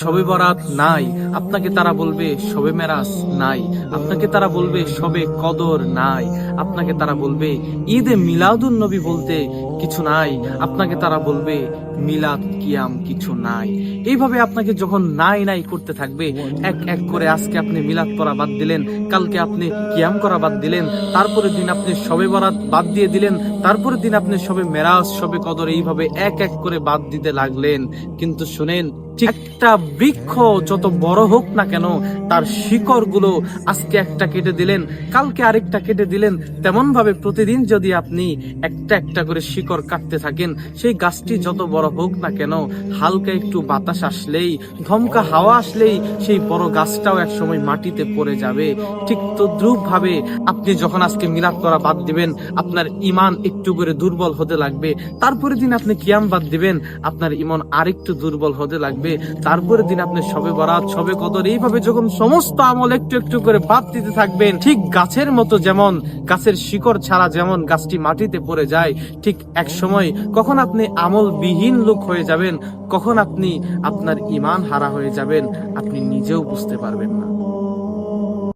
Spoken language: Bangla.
সবে বরাত নাই। আপনাকে তারা বলবে, সবে মেরাজ নাই। আপনাকে তারা বলবে, সবে কদর নাই। আপনাকে তারা বলবে, ঈদে মিলাদুন নবী বলতে কিছু নাই। আপনাকে তারা বলবে, মিলাদ কিয়াম কিছু নাই। এইভাবে আপনাকে যখন নাই নাই করতে থাকবে, এক এক করে আজকে আপনি মিলাদ করা বাদ দিলেন, কালকে আপনি কিয়াম করা বাদ দিলেন তারপরে দিন আপনি সবে বরাত বাদ দিয়ে দিলেন তারপরে দিন আপনি সবে মেরাজ, সবে কদর এইভাবে এক এক করে বাদ দিতে লাগলেন। কিন্তু শুনেন একটা বৃক্ষ যত বড় হোক না কেন, তার শিকড়গুলো আজকে একটা কেটে দিলেন, কালকে আরেকটা কেটে দিলেন। তেমন ভাবে প্রতিদিন যদি আপনি একটা একটা করে শিকড় কাটতে থাকেন, সেই গাছটি যত বড় হোক না কেন, হালকা একটু বাতাস আসলেই, ধমকা হাওয়া আসলেই সেই বড় গাছটাও এক সময় মাটিতে পড়ে যাবে। ঠিক তদ্রুপ ভাবে আপনি যখন আজকে মিলাদ করা বাদ দিবেন, আপনার ইমান একটু করে দুর্বল হতে লাগবে। তারপরে দিন আপনি কিয়াম বাদ দিবেন, আপনার ইমন আরেকটু দুর্বল হতে লাগবে। তারপরে দিন আপনি সবে বরাত, সবে কদর, এইভাবে যখন সমস্ত আমল একটু একটু করে বাদ দিতে থাকবেন, ঠিক গাছের মতো যেমন গাছের শিকড় ছাড়া যেমন গাছটি মাটিতে পড়ে যায়, ঠিক এক সময় কখন আপনি আমল বিহীন লোক হয়ে যাবেন, কখন আপনি আপনার ইমান হারা হয়ে যাবেন, আপনি নিজেও বুঝতে পারবেন না।